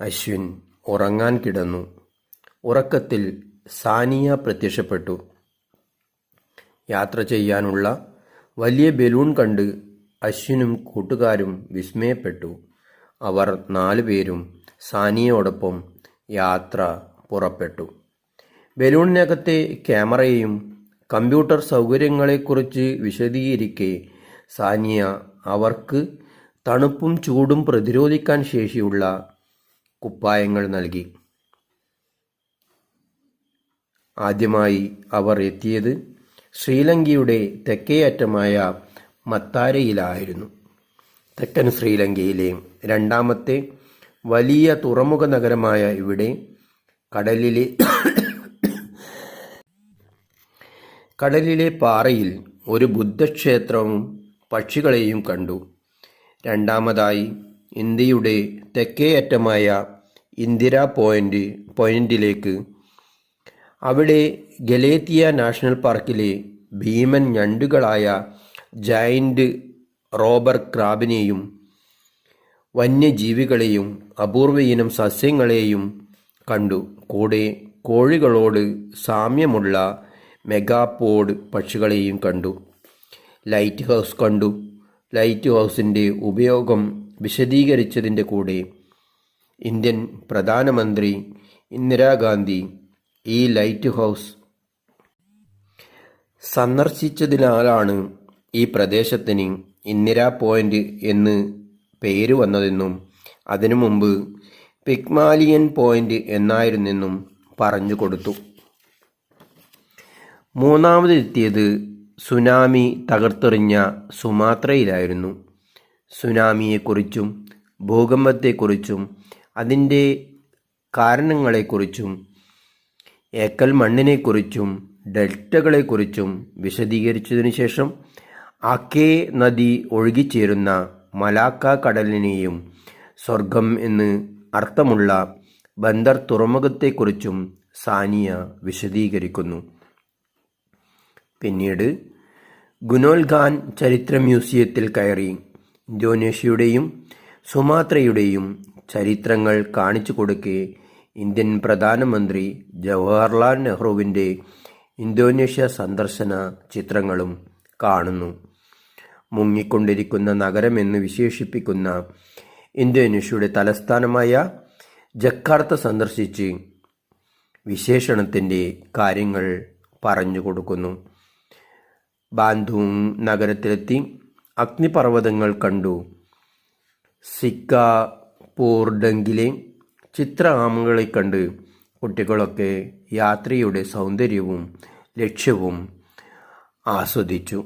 അശ്വിൻ ഉറങ്ങാൻ കിടന്നു. ഉറക്കത്തിൽ സാനിയ പ്രത്യക്ഷപ്പെട്ടു. യാത്ര ചെയ്യാനുള്ള വലിയ ബലൂൺ കണ്ട് അശ്വിനും കൂട്ടുകാരും വിസ്മയപ്പെട്ടു. അവർ നാലുപേരും സാനിയയോടൊപ്പം യാത്ര പുറപ്പെട്ടു. ബലൂണിനകത്തെ ക്യാമറയും കമ്പ്യൂട്ടർ സൗകര്യങ്ങളെക്കുറിച്ച് വിശദീകരിക്കെ സാനിയ അവർക്ക് തണുപ്പും ചൂടും പ്രതിരോധിക്കാൻ ശേഷിയുള്ള കുപ്പായങ്ങൾ നൽകി. ആദ്യമായി അവർ എത്തിയത് ശ്രീലങ്കയുടെ തെക്കേ അറ്റമായ മത്താരയിലായിരുന്നു. തെക്കൻ ശ്രീലങ്കയിലെ രണ്ടാമത്തെ വലിയ തുറമുഖ നഗരമായ ഇവിടെ കടലിലെ കടലിലെ പാറയിൽ ഒരു ബുദ്ധക്ഷേത്രവും പക്ഷികളെയും കണ്ടു. രണ്ടാമതായി ഇന്ത്യയുടെ തെക്കേയറ്റമായ ഇന്ദിരാ പോയിന്റ് പോയിന്റിലേക്ക് അവിടെ ഗലേത്തിയ നാഷണൽ പാർക്കിലെ ഭീമൻ ഞണ്ടുകളായ ജയന്റ് റോബർ ക്രാബിനെയും വന്യജീവികളെയും അപൂർവയിനം സസ്യങ്ങളെയും കണ്ടു. കൂടെ കോഴികളോട് സാമ്യമുള്ള മെഗാപോഡ് പക്ഷികളെയും കണ്ടു. ലൈറ്റ് ഹൗസ് കണ്ടു. ലൈറ്റ് ഹൗസിന്റെ ഉപയോഗം വിശദീകരിച്ചതിന്റെ കൂടെ ഇന്ത്യൻ പ്രധാനമന്ത്രി ഇന്ദിരാഗാന്ധി ഈ ലൈറ്റ് ഹൗസ് സന്ദർശിച്ചതിനാലാണ് ഈ പ്രദേശത്തിന് ഇന്ദിരാ പോയിന്റ് എന്ന് പേര് വന്നതെന്നും അതിനു മുമ്പ് പിക്മാലിയൻ പോയിന്റ് എന്നായിരുന്നെന്നും പറഞ്ഞു കൊടുത്തു. മൂന്നാമതെത്തിയത് സുനാമി തകർത്തെറിഞ്ഞ സുമാത്രയിലായിരുന്നു. സുനാമിയെക്കുറിച്ചും ഭൂകമ്പത്തെക്കുറിച്ചും അതിന്റെ കാരണങ്ങളെക്കുറിച്ചും ഏക്കൽ മണ്ണിനെക്കുറിച്ചും ഡെൽറ്റകളെക്കുറിച്ചും വിശദീകരിച്ചതിനു ശേഷം അക്കേ നദി ഒഴുകിച്ചേരുന്ന മലാക്ക കടലിനെയും സ്വർഗം എന്ന് അർത്ഥമുള്ള ബന്ദർ തുറമുഖത്തെക്കുറിച്ചും സാനിയ വിശദീകരിക്കുന്നു. പിന്നീട് ഗുനോൽഖാൻ ചരിത്ര മ്യൂസിയത്തിൽ കയറി. ഇന്തോനേഷ്യയുടെയും സുമാത്രയുടെയും ചരിത്രങ്ങൾ കാണിച്ചു കൊടുക്കെ ഇന്ത്യൻ പ്രധാനമന്ത്രി ജവഹർലാൽ നെഹ്റുവിന്റെ ഇന്തോനേഷ്യ സന്ദർശന ചിത്രങ്ങളും കാണുന്നു. മുങ്ങിക്കൊണ്ടിരിക്കുന്ന നഗരമെന്ന് വിശേഷിപ്പിക്കുന്ന ഇന്തോനേഷ്യയുടെ തലസ്ഥാനമായ ജക്കാർത്ത സന്ദർശിച്ച് വിശേഷണത്തിന്റെ കാര്യങ്ങൾ പറഞ്ഞു കൊടുക്കുന്നു. ബാന്ധു നഗരത്തിലെത്തി. അഗ്നിപർവതങ്ങൾ കണ്ടു. സിക്ക പോർഡങ്കിലെ ചിത്ര ആമകളെ കണ്ട് കുട്ടികളൊക്കെ യാത്രയുടെ സൗന്ദര്യവും ലക്ഷ്യവും ആസ്വദിച്ചു.